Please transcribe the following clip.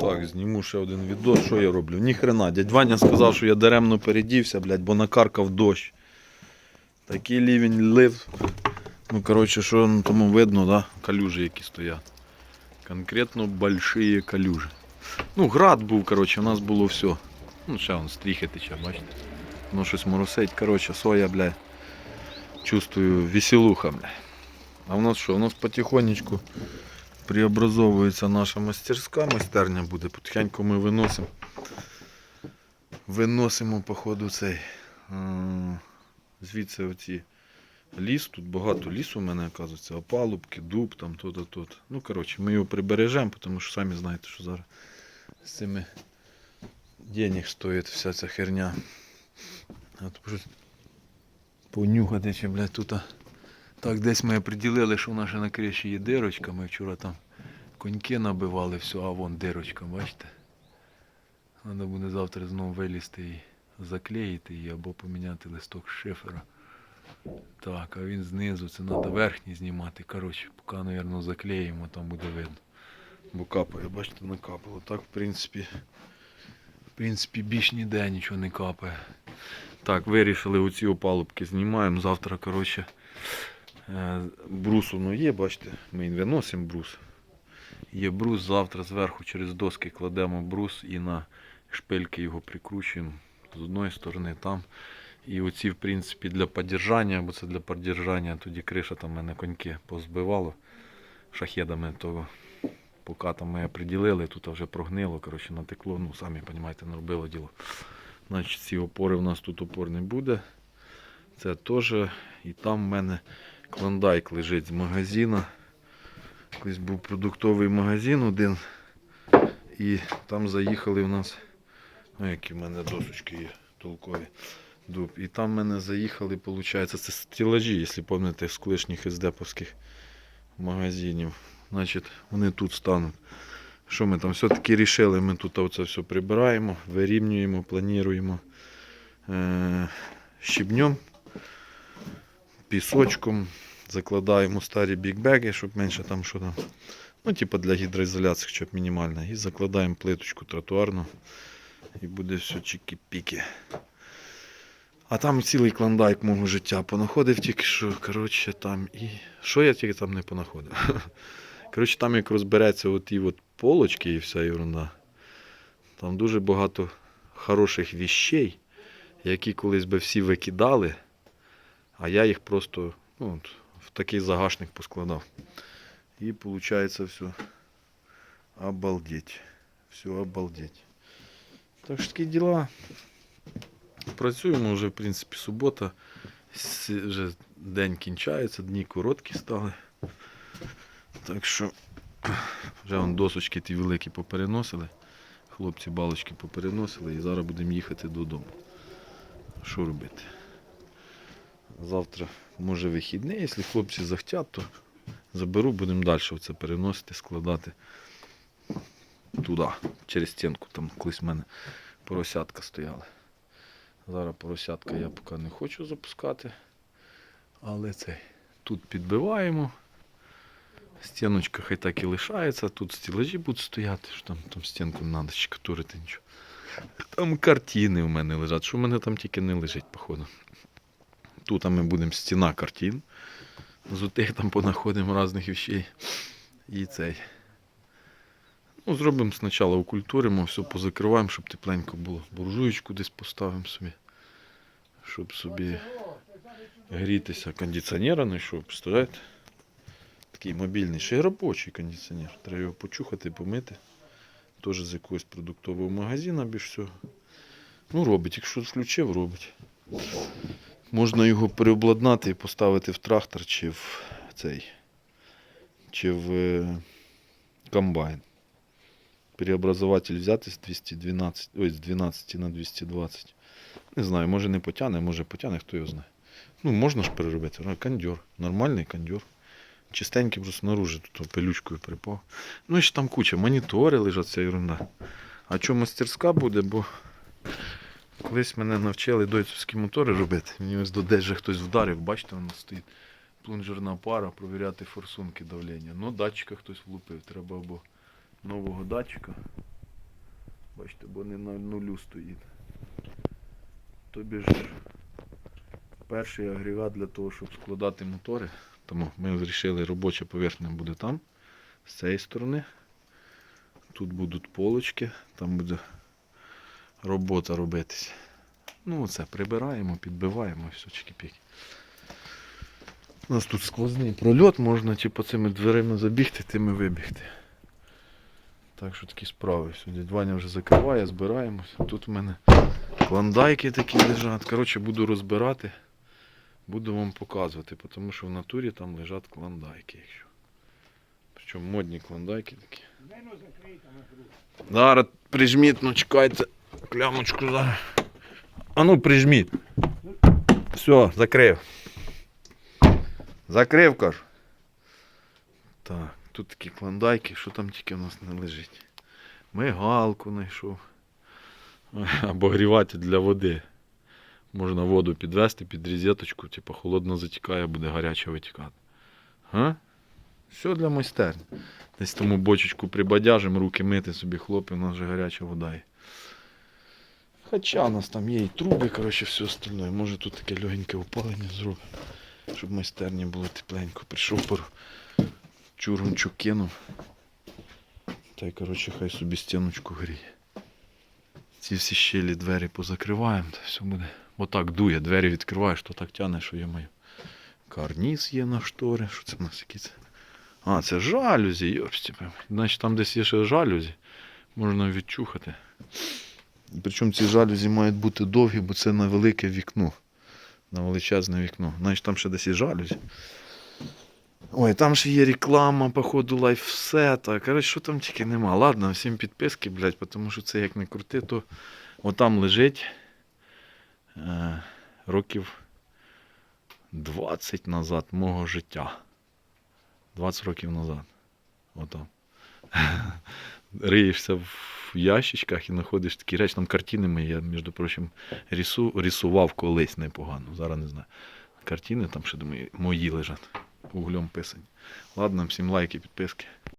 Так, зніму ще один відос, що я роблю. Ні хрена, дядь Ваня сказав, що я даремно передівся, блядь, бо накаркав дощ. Такий лівень лив. Ну, коротше, що на тому видно, да? Калюжі які стоять. Конкретно большие калюжі. Ну, град був, коротше, у нас було все. Ну, ще вон стріхи тече, бачите. Ну, щось моросить, коротше, соя, бля. Чувствую веселуха, бля. А у нас що? У нас потихонечку преобразовується наша мастерська, майстерня буде. Потихеньку ми виносимо. Виносимо, походу, цей. Звідси оці ліс. Тут багато лісу у мене, оказується, опалубки, дуб, там то-то, то Ну, коротше, ми його прибережемо, тому що самі знаєте, що зараз з цими денег стоїть вся ця херня. От понюхати чи, блядь, тут. Так, десь ми оприділили, що в нас ще на криші є дирочка. Ми вчора там коньки набивали, все, а вон дирочка, бачите? Треба буде завтра знову вилізти і заклеїти її або поміняти листок шифера. Так, а він знизу, це треба верхній знімати. Коротше, поки, мабуть, заклеїмо, там буде видно. Бо капає, бачите, накапало. Так, в принципі, в принципі, більш ніде нічого не капає. Так, вирішили оці опалубки знімаємо. Завтра, коротше, брус воно є, бачите, ми виносимо брус. Є брус, завтра зверху через доски кладемо брус і на шпильки його прикручуємо з одної сторони там. І оці, в принципі, для подержання, бо це для подержання, тоді криша там мене коньки позбивало шахедами, то поки оприділили, тут вже прогнило, коротше, натекло, ну самі розумієте, не робило діло. Значить, ці опори в нас тут опор не буде. Це теж. І там в мене клондайк лежить з магазина. Колись був продуктовий магазин один. І там заїхали в нас. Ну, які в мене досочки є толкові. Дуб. І там в мене заїхали, виходить, це стілажі, якщо пам'ятаєте, з колишніх ездеповських магазинів. Значить, вони тут стануть. Що ми там все-таки рішили, ми тут оце все прибираємо, вирівнюємо, плануємо е- щебнем, пісочком, закладаємо старі бікбеги, щоб менше там що там. Ну, типу для гідроізоляції, хоча б мінімальна. І закладаємо плиточку тротуарну. І буде все чики-піки. А там цілий клондайк мого життя понаходив тільки що. Коротше, там і. Що я тільки там не понаходив? Коротше, там як розбереться оті от полочки і вся ерунда. Там дуже багато хороших віщей, які колись би всі викидали, а я їх просто ну, от, в такий загашник поскладав. І виходить все обалдеть. Все обалдеть. Так що такі діла. Працюємо вже, в принципі, субота. Вже день кінчається, дні короткі стали. Так що вже вон досочки ті великі попереносили. Хлопці балочки попереносили і зараз будемо їхати додому. Що робити? Завтра може вихідний, якщо хлопці захотять, то заберу, будемо далі це переносити, складати туди, через стінку. Там колись в мене поросятка стояли. Зараз поросятка я поки не хочу запускати. Але цей. Тут підбиваємо. Стіночка хай так і лишається, тут стілажі будуть стояти, що там, там стінку не треба щекотурити нічого. Там картини у мене лежать, що в мене там тільки не лежить, походу. Тут ми будемо стіна картин. З отих там понаходимо різних вещей. І цей. Ну, зробимо спочатку окультуримо, все позакриваємо, щоб тепленько було. Буржуєчку десь поставимо собі. Щоб собі грітися. Кондиціонера знайшов, представляєте? Такий мобільний, ще й робочий кондиціонер. Треба його почухати, помити. Теж з якогось продуктового магазину більш всього. Ну, робить, якщо включив, робить. Можна його переобладнати і поставити в трактор чи в цей. Чи в е, комбайн. Переобразователь взяти з 212, ой, з 12 на 220. Не знаю, може не потягне, може потягне, хто його знає. Ну, можна ж переробити. Ну, Кондьор. Нормальний кондьор. Чистенький просто снаружи тут пилючкою припав. Ну і ще там куча, монітори лежать, ця ерунда. А що мастерська буде, бо колись мене навчили дойцовські мотори робити. Мені ось до десь же хтось вдарив, бачите, воно стоїть. Плунжерна пара, провіряти форсунки давлення. Ну, датчика хтось влупив, треба або нового датчика. Бачите, бо не на нулю стоїть. Тобі ж перший агрегат для того, щоб складати мотори. Тому ми вирішили, робоча поверхня буде там, з цієї сторони. Тут будуть полочки, там буде робота робитися. Ну, оце прибираємо, підбиваємо і все чики-піки. У нас тут сквозний прольот, можна типу цими дверима забігти, тими вибігти. Так що такі справи. Сьогодні Ваня вже закриває, збираємося. Тут в мене клондайки такі лежать. Коротше, буду розбирати, буду вам показувати, тому що в натурі там лежать клондайки. Якщо. Причому модні клондайки такі. Зараз прижміть, ну чекайте. Клямочку зараз. А ну прижміть. Все, закрив. Закрив, кажу. Так, тут такі клондайки, що там тільки у нас не лежить. Мигалку знайшов. Обогріватель для води. Можна воду підвести під розеточку, типу холодно затікає, буде гаряче витікати. А? Все для майстерні. Десь тому бочечку прибадяжимо, руки мити собі хлопці, у нас вже гаряча вода є. Хоча у нас там є і труби, коротше, все остальне. Може тут таке легеньке опалення зробимо, щоб майстерні було тепленько. Прийшов пару чургунчик кинув. Та й коротше хай собі стіночку гріє. Ці всі щелі двері позакриваємо, та все буде. Отак дує, двері відкриваєш, то так тягне, що я маю. Карніз є на штори. Що це в нас якісь? А, це жалюзі, йопсті. Значить там десь є ще жалюзі. Можна відчухати. Причому ці жалюзі мають бути довгі, бо це на велике вікно. На величезне вікно. Значить там ще десь є жалюзі. Ой, там ще є реклама, походу, лайфсета. Коротше, що там тільки нема. Ладно, всім підписки, блядь, тому що це як не крути, то отам лежить е, років 20 назад мого життя. 20 років назад. Отам. Риєшся в ящичках і знаходиш такі речі, там картини мої, я, між прочим, рису, рисував колись непогано, зараз не знаю. Картини там ще думаю, мої лежать, углем писані. Ладно, всім лайки, підписки.